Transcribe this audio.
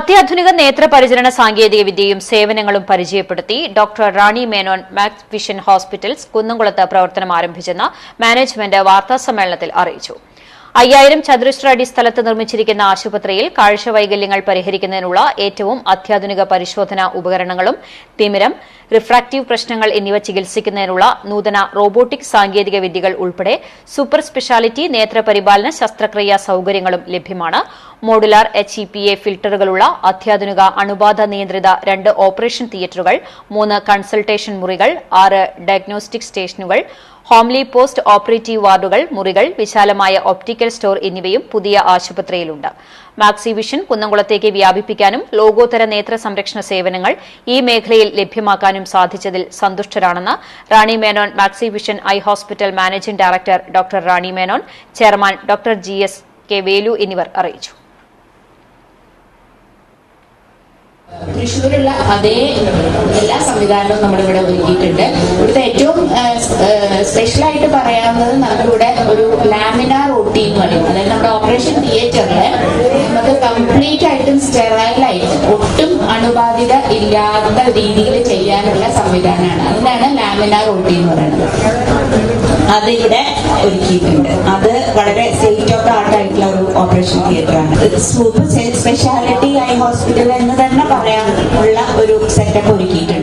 അത്യാധുനിക നേത്രപരിചരണ സാങ്കേതിക വിദ്യയും സേവനങ്ങളും പരിചയപ്പെടുത്തി doctor Rani Menon Max Vision hospitals കുന്നംകുളത്ത് പ്രവർത്തനം ആരംഭിച്ചെന്ന് മാനേജ്മെന്റ് വാർത്താസമ്മേളനത്തിൽ അറിയിച്ചു. അയ്യായിരം ചതുരശ്ര അടി സ്ഥലത്ത് നിർമ്മിച്ചിരിക്കുന്ന ആശുപത്രിയിൽ കാഴ്ച വൈകല്യങ്ങൾ പരിഹരിക്കുന്നതിനുള്ള ഏറ്റവും അത്യാധുനിക പരിശോധനാ ഉപകരണങ്ങളും തിമിരം റിഫ്രാക്റ്റീവ് പ്രശ്നങ്ങൾ എന്നിവ ചികിത്സിക്കുന്നതിനുള്ള നൂതന റോബോട്ടിക് സാങ്കേതിക വിദ്യകൾ ഉൾപ്പെടെ സൂപ്പർ സ്പെഷ്യാലിറ്റി നേത്രപരിപാലന ശസ്ത്രക്രിയാ സൌകര്യങ്ങളും ലഭ്യമാണ്. Modular H E P A ഫിൽട്ടറുകളുള്ള അത്യാധുനിക അണുബാധ നിയന്ത്രിത രണ്ട് ഓപ്പറേഷൻ തിയേറ്ററുകൾ മൂന്ന് കൺസൾട്ടേഷൻ മുറികൾ ആറ് ഡയഗ്നോസ്റ്റിക് സ്റ്റേഷനുകൾ ഹോംലി പോസ്റ്റ് ഓപ്പറേറ്റീവ് വാർഡുകൾ മുറികൾ വിശാലമായ ഒപ്റ്റിക്കൽ സ്റ്റോർ എന്നിവയും പുതിയ ആശുപത്രിയിലുണ്ട്. മാക്സി വിഷൻ കുന്നംകുളത്തേക്ക് വ്യാപിപ്പിക്കാനും ലോകോത്തര നേത്ര സംരക്ഷണ സേവനങ്ങൾ ഈ മേഖലയിൽ ലഭ്യമാക്കാനും സാധിച്ചതിൽ സന്തുഷ്ടരാണെന്ന് Rani Menon Maxi vision eye hospital managing director doctor Rani Menon chairman doctor G S K Velu എന്നിവർ അറിയിച്ചു. തൃശ്ശൂരുള്ള അതേ എല്ലാ സംവിധാനവും നമ്മളിവിടെ ഒരുക്കിയിട്ടുണ്ട്. ഇവിടുത്തെ ഏറ്റവും സ്പെഷ്യലായിട്ട് പറയാവുന്നത് നമ്മളിവിടെ ഒരു ലാമിനാർ ഒട്ടി എന്ന് പറയും അതായത് നമ്മുടെ ഓപ്പറേഷൻ തിയേറ്ററിൽ നമുക്ക് കംപ്ലീറ്റ് ആയിട്ടും സ്റ്റെറൈലായിട്ട് ഒട്ടും അണുബാധിത ഇല്ലാത്ത രീതിയിൽ ചെയ്യാനുള്ള സംവിധാനമാണ്. അതിനാണ് ലാമിനാർ ഒട്ടി എന്ന് പറയുന്നത്. അതിവിടെ ഒരുക്കിയിട്ടുണ്ട്. അത് വളരെ safety of art operation theatre ആണ്. സൂപ്പർ സ്പെഷ്യാലിറ്റി ഐ ഹോസ്പിറ്റൽ എന്ന് തന്നെ പറയാൻ ഉള്ള ഒരു സെറ്റപ്പ് ഒരുക്കിയിട്ടുണ്ട്.